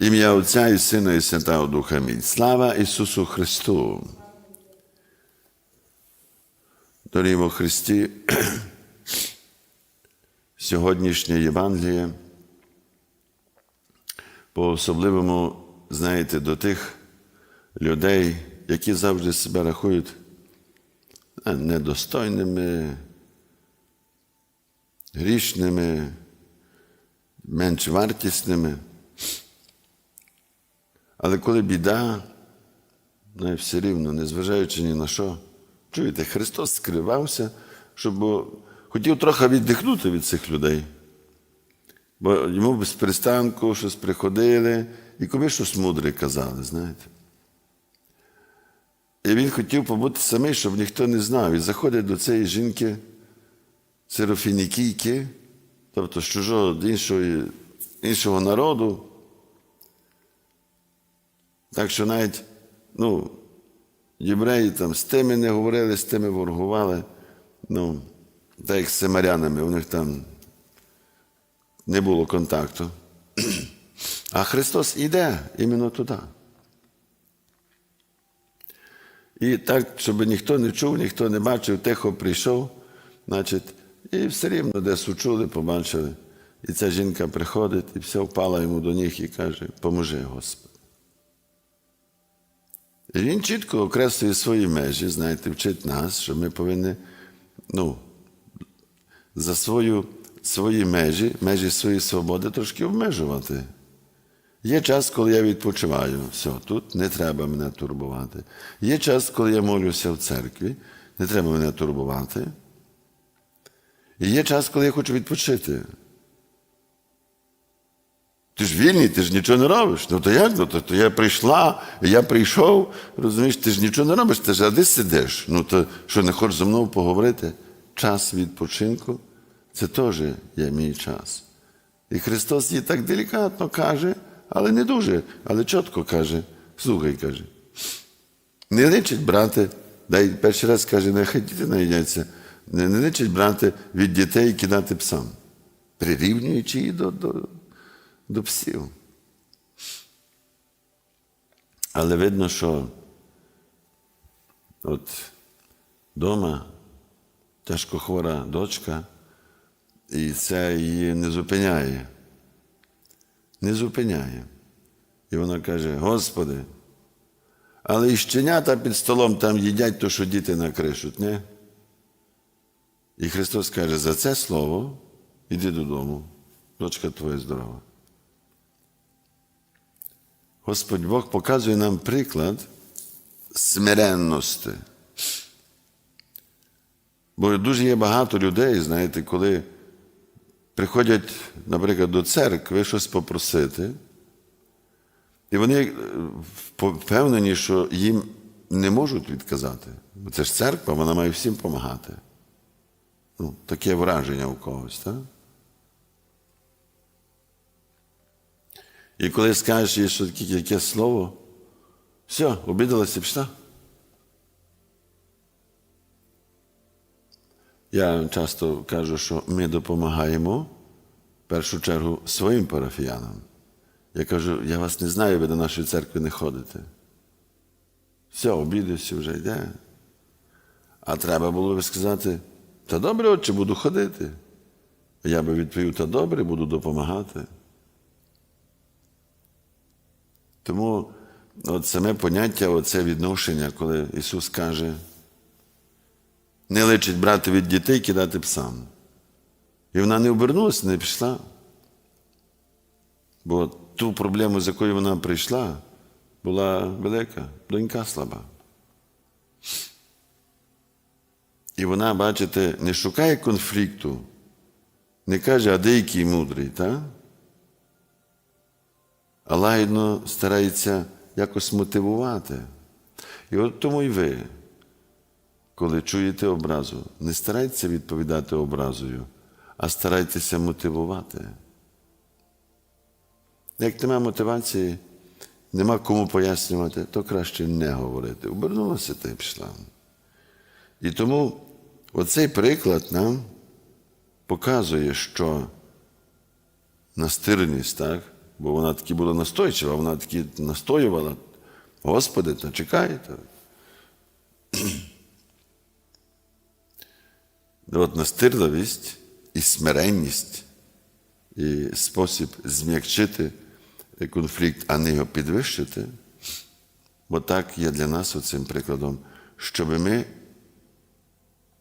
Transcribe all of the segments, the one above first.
Ім'я Отця і Сина, і Святого Духа Амінь. Слава Ісусу Христу. Дорогі во Христі, сьогоднішнє Євангеліє по-особливому, знаєте, до тих людей, які завжди себе рахують е, недостойними, грішними, менш вартісними. Але коли біда, ну, все рівно, незважаючи ні на що, чуєте, Христос скривався, щоб хотів трохи віддихнути від цих людей. Бо йому без пристанку щось приходили, і коли щось мудре казали, знаєте. І він хотів побути самий, щоб ніхто не знав. І заходить до цієї жінки сирофінікійки, тобто з чужого іншого, іншого народу. Так що навіть ну, євреї там з тими не говорили, з тими воргували. Ну, так як з самарянами, у них там не було контакту. А Христос іде іменно туди. І так, щоб ніхто не чув, ніхто не бачив, тихо прийшов, значить, і все рівно десь учули, побачили. І ця жінка приходить і все впала йому до ніг і каже: Поможи, Господи. Він чітко окреслює свої межі, знаєте, вчить нас, що ми повинні ну, за свою, свої межі, межі своєї свободи трошки обмежувати. Є час, коли я відпочиваю, все, тут не треба мене турбувати. Є час, коли я молюся в церкві, не треба мене турбувати. І є час, коли я хочу відпочити. Ти ж вільний, ти ж нічого не робиш. Ну то як? Ну, то, то я прийшла, я прийшов, розумієш, ти ж нічого не робиш, ти ж а де сидиш? Ну то що не хочеш зі мною поговорити? Час відпочинку це теж є мій час. І Христос їй так делікатно каже, але не дуже, але чітко каже, слухай, каже. Не личить брати, дай перший раз каже, нехай діти наїдяться, не, личить брати від дітей кидати псам, прирівнюючи її до, до, до псів. Але видно, що от вдома тяжко хвора дочка, і це її не зупиняє. Не зупиняє. І вона каже: Господи, але і щенята під столом там їдять то, що діти накришуть, не? І Христос каже, за це слово іди додому, дочка твоя здорова. Господь Бог показує нам приклад смиренності. Бо дуже є багато людей, знаєте, коли приходять, наприклад, до церкви щось попросити, і вони е, впевнені, що їм не можуть відказати. Бо це ж церква, вона має всім допомагати. Ну, Таке враження у когось, так? І коли скажеш їй, що таке яке слово, все, обідалася, пішла. Я часто кажу, що ми допомагаємо в першу чергу своїм парафіянам. Я кажу, я вас не знаю, ви до нашої церкви не ходите. Все, обідався вже йде. А треба було би сказати, та добре, отче, буду ходити. Я би відповів, та добре, буду допомагати. Тому от саме поняття, оце відношення, коли Ісус каже, не личить брати від дітей кидати псам. І вона не обернулася, не пішла. Бо ту проблему, з якою вона прийшла, була велика, донька слаба. І вона, бачите, не шукає конфлікту, не каже, а деякий мудрий, так? Лагідно старається якось мотивувати. І от тому й ви, коли чуєте образу, не старайтеся відповідати образою, а старайтеся мотивувати. Як нема мотивації, нема кому пояснювати, то краще не говорити. Обернулася та й пішла. І тому оцей приклад нам показує, що настирність, так, бо вона таки була настойчива, вона таки настоювала. Господи, та чекайте. От настирливість і смиренність і спосіб зм'якчити конфлікт, а не його підвищити. Бо так є для нас оцим прикладом, щоб ми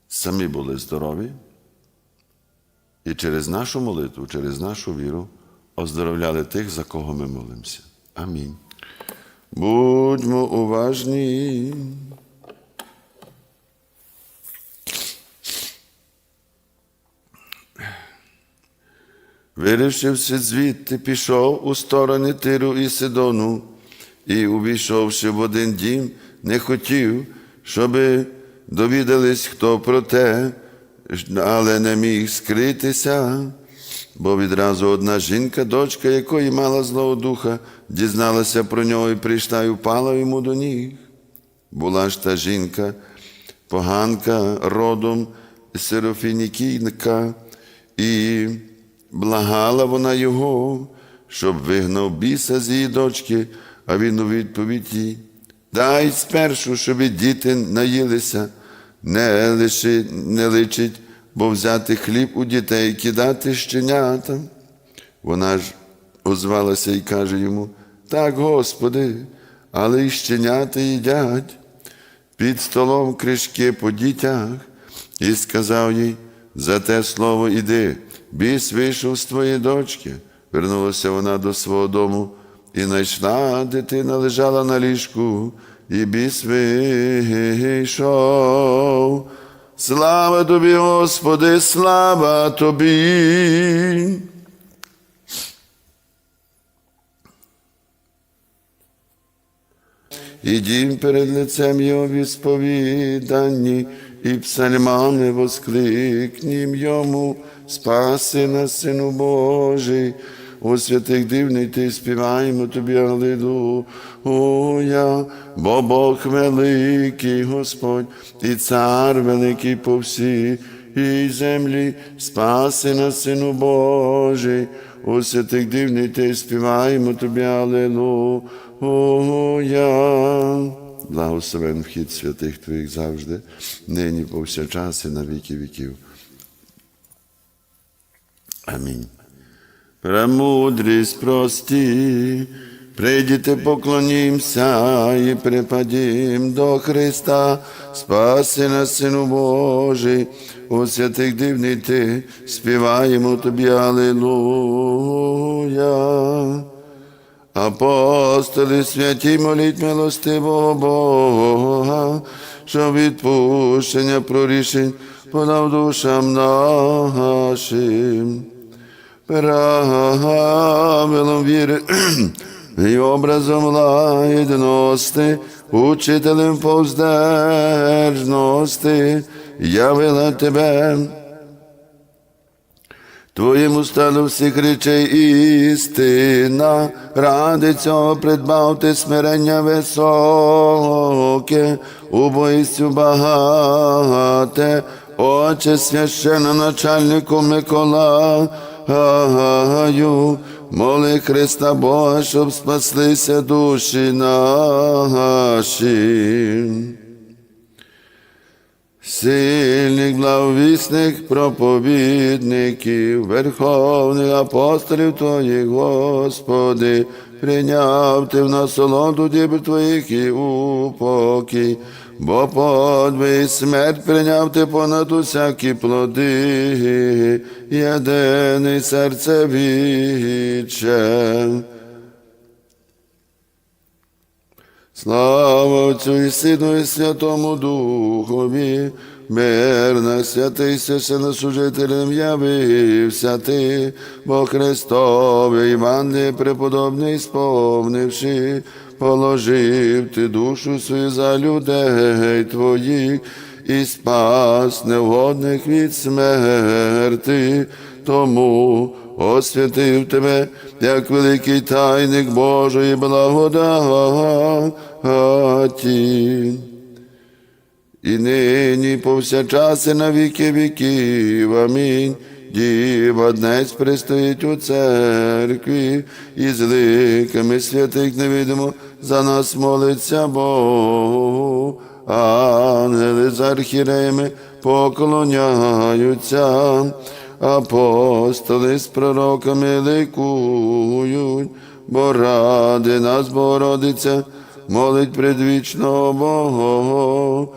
самі були здорові і через нашу молитву, через нашу віру оздоровляли тих, за кого ми молимося. Амінь. Будьмо уважні. Вирішивши звідти, пішов у сторони Тиру і Сидону, і, увійшовши в один дім, не хотів, щоби довідались, хто про те, але не міг скритися, бо відразу одна жінка, дочка якої мала злого духа, дізналася про нього і прийшла і впала йому до ніг. Була ж та жінка, поганка родом Серафінікійника, і благала вона його, щоб вигнав біса з її дочки, а він у відповідь їй, дай спершу, щоб діти наїлися, не, лиши, не личить, бо взяти хліб у дітей кидати щенятам. Вона ж озвалася і каже йому, так, Господи, але й щенята їдять під столом кришки по дітях, і сказав їй, за те слово іди, біс вийшов з твоєї дочки. Вернулася вона до свого дому і знайшла, дитина лежала на ліжку, і біс вийшов. Слава тобі, Господи, слава тобі. І дім перед лицем Його відсповідані, і псальмами воскликнім йому, спаси нас, Сину Божий, у святих дивний ти співаємо тобі, Аллилуйя, бо Бог великий Господь, і цар великий по всій землі, спаси нас, Сину Божий, у святих дивний ти співаємо тобі, Аллилуйя. Благословен вхід святих Твоїх завжди, нині повсякчас і на віки віків. Амінь. Премудрість прості, прийдіте, поклонімся і припадім до Христа, спаси нас, Сину Божий, у святих дивний ти, співаємо тобі, Аллилуйя. Апостоли святі, моліть милостивого Бога, що відпущення прорішень подав душам нашим. Правилом віри і образом лагідності, учителем повздержності, явила тебе. Твоєму стану всіх речей істина, ради цього придбав ти смирення високе, убойстю багате, Отче священно начальнику Миколаю, моли Христа Бога, щоб спаслися душі наші. Сильних благовісних проповідників, верховних апостолів Твоїх, Господи, прийняв ти в насолоду діб Твоїх і упокій, бо подвиг смерть прийняв ти понад усякі плоди, єдиний серце віче. Слава Отцю і Сину, і Святому Духові, мирна святий священнослужителем явився ти, бо Христове Іван преподобний сповнивши, положив ти душу свою за людей твоїх і спас невгодних від смерти, тому освятив тебе, як великий тайник Божої благодаті. І нині повсякчас і на віки віків. Амінь. Діва днець пристоїть у церкві, і з ликами святих невидимо за нас молиться Богу. Ангели з архіреями поклоняються, апостоли з пророками ликують, бо ради нас Богородиця молить предвічного Бога.